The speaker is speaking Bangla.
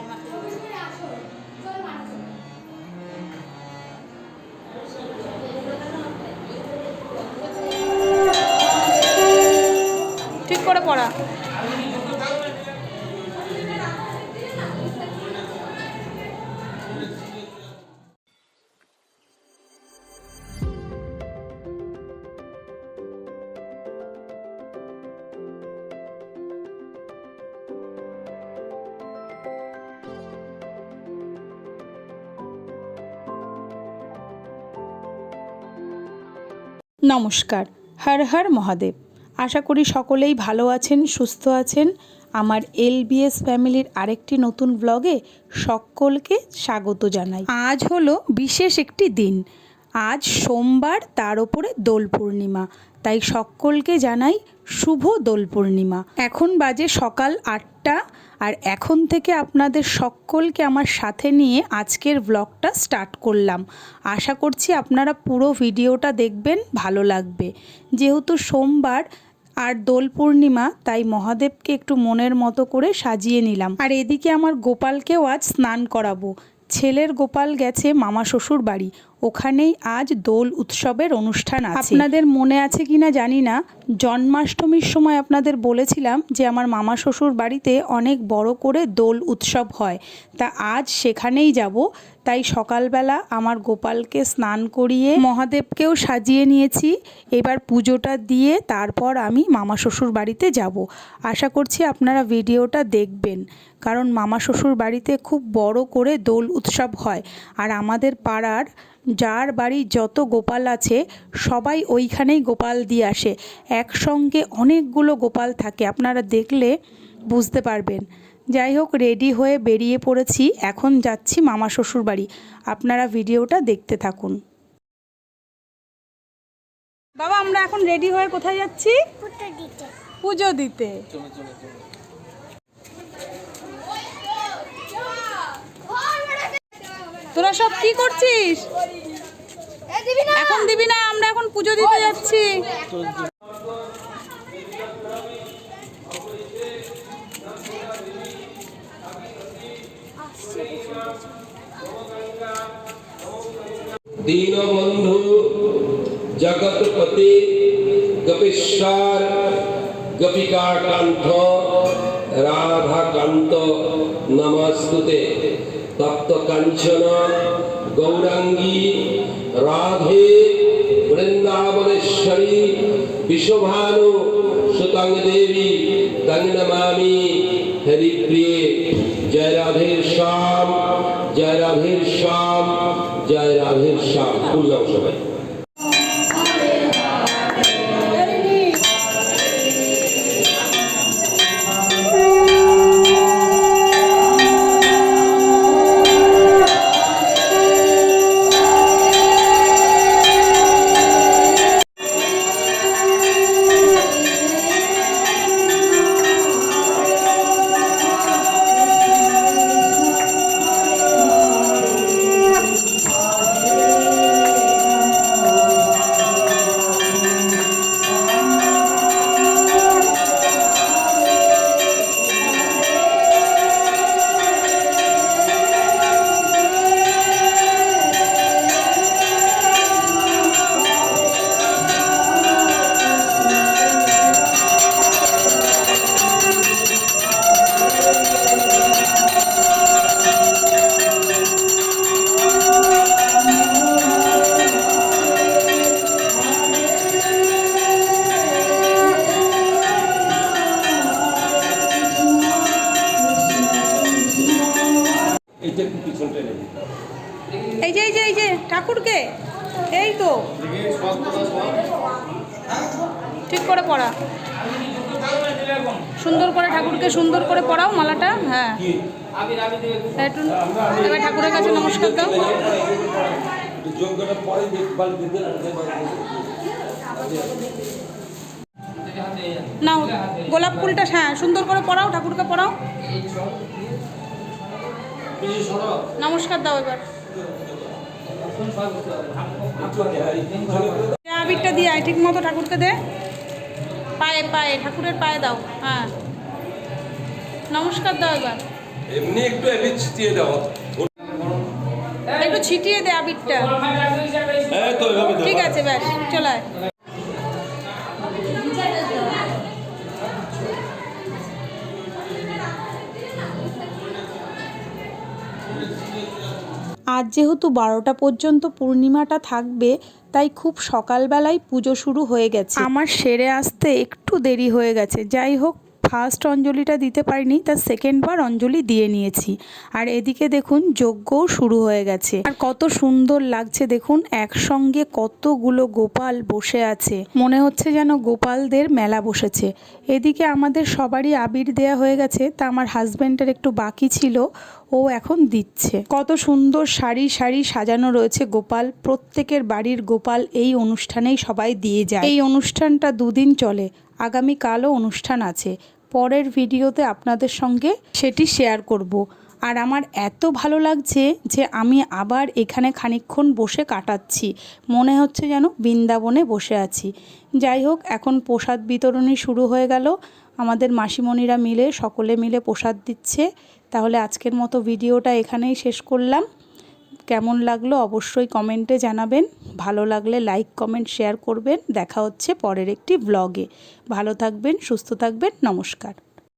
পায়ের মাকে ঠিক করে পড়া। নমস্কার। হর হর মহাদেব। আশা করি সকলেই ভালো আছেন, সুস্থ আছেন। আমার এলবিএস ফ্যামিলির আরেকটি নতুন ব্লগে সকলকে স্বাগত জানাই। আজ হলো বিশেষ একটি দিন। আজ সোমবার, তার ওপরে দোল পূর্ণিমা। তাই সকলকে জানাই শুভ দোল পূর্ণিমা। এখন বাজে সকাল আটটা, আর এখন থেকে আপনাদের সকলকে আমার সাথে নিয়ে আজকের ব্লগটা স্টার্ট করলাম। আশা করছি আপনারা পুরো ভিডিওটা দেখবেন, ভালো লাগবে। যেহেতু সোমবার আর দোল পূর্ণিমা, তাই মহাদেবকে একটু মনের মতো করে সাজিয়ে নিলাম। আর এদিকে আমার গোপালকেও আজ স্নান করাবো। ছেলের গোপাল গেছে মামা শ্বশুর বাড়ি ওখানেই আজ দোল উৎসবের অনুষ্ঠান আছে। আপনাদের মনে আছে কি না জানি না। জন্মাষ্টমীর সময় আপনাদের বলেছিলাম যে আমার মামা শ্বশুর বাড়িতে অনেক বড় করে দোল উৎসব হয়। তা আজ সেখানেই যাব। তাই সকালবেলা আমার গোপালকে স্নান করিয়ে মহাদেবকেও সাজিয়ে নিয়েছি। এবার পুজোটা দিয়ে তারপর আমি মামা শ্বশুর বাড়িতে যাব। আশা করছি আপনারা ভিডিওটা দেখবেন। কারণ মামা শ্বশুর বাড়িতে খুব বড় করে দোল উৎসব হয়। আর আমাদের পাড়ার যার বাড়ি যত গোপাল আছে, সবাই ওইখানেই গোপাল দিয়ে আসে। একসঙ্গে অনেকগুলো গোপাল থাকে। আপনারা দেখলে বুঝতে পারবেন। যাই হোক রেডি হয়ে বেরিয়ে পড়েছি। এখন যাচ্ছি মামা শ্বশুর বাড়ি। আপনারা ভিডিওটা দেখতে থাকুন। বাবা আমরা এখন রেডি হয়ে কোথায় যাচ্ছি? পুজো দিতে। তোরা সব কি করছিস? এখন দিবি না আমরা এখন পুজো দিতে যাচ্ছি। দীনবন্ধু জগৎপতি গপেশ্বর গপিকাকান্ত রাধাকান্ত নমস্তুতে। তপ্ত কাঞ্চন গৌরাঙ্গী রাধে বৃন্দাবনেশ্বরী বিশ্বভানু সুতং দেবী তং নমামি হরিপ্রিয়ে জয় রাধের শ্যাম জয় রাধের শ্যাম জয় রাধের শ্যাম। বললাম সবাই। ঠাকুরকে? এই তো। ঠিক করে পড়া। সুন্দর করে ঠাকুরকে সুন্দর করে পড়াও মালাটা হ্যাঁ। এবার ঠাকুরের কাছে নমস্কার দাও। নাও, গোলাপ ফুলটা হ্যাঁ সুন্দর করে পড়াও, ঠাকুরকে পড়াও। নমস্কার দাও এবার। আবিরটা দিয়ে আয় ঠিক মতো ঠাকুরকে দে। পায়ে পায়ে ঠাকুরের পায়ে দাও হ্যাঁ। নমস্কার দাও এবার। এমনি একটু আবির ছিটিয়ে দাও। একটু ছিটিয়ে দে আবিরটা। হ্যাঁ ঠিক আছে ব্যাস চলায় আজ যেহেতু বারোটা পর্যন্ত পূর্ণিমাটা থাকবে, তাই খুব সকালবেলায় পুজো শুরু হয়ে গেছে। আমার সেরে আসতে একটু দেরি হয়ে গেছে। যাই হোক ফার্স্ট অঞ্জলিটা দিতে পারিনি তার সেকেন্ড বার অঞ্জলি দিয়ে নিয়েছি। আর এদিকে দেখুন, যজ্ঞও শুরু হয়ে গেছে। আর কত সুন্দর লাগছে দেখুন, একসঙ্গে কতগুলো গোপাল বসে আছে। মনে হচ্ছে যেন গোপালদের মেলা বসেছে। এদিকে আমাদের সবারই আবির দেয়া হয়ে গেছে, তা আমার হাজব্যান্ডের একটু বাকি ছিল, ও এখন দিচ্ছে। কত সুন্দর সারি সারি সাজানো রয়েছে গোপাল, প্রত্যেকের বাড়ির গোপাল এই অনুষ্ঠানেই সবাই দিয়ে যায়। এই অনুষ্ঠানটা দুদিন চলে। আগামীকালও অনুষ্ঠান আছে। পরের ভিডিওতে আপনাদের সঙ্গে সেটি শেয়ার করব। আর আমার এত ভালো লাগছে যে আমি আবার এখানে খানিকক্ষণ বসে কাটাচ্ছি। মনে হচ্ছে যেন বৃন্দাবনে বসে আছি। যাই হোক, এখন প্রসাদ বিতরণী শুরু হয়ে গেল। আমাদের মাসিমণিরা মিলে, সকলে মিলে প্রসাদ দিচ্ছে। তাহলে আজকের মতো ভিডিওটা এখানেই শেষ করলাম। কেমন লাগল অবশ্যই কমেন্টে জানাবেন। ভালো লাগলে লাইক, কমেন্ট, শেয়ার করবেন। দেখা হচ্ছে পরের একটি ব্লগে ভালো থাকবেন, সুস্থ থাকবেন। নমস্কার।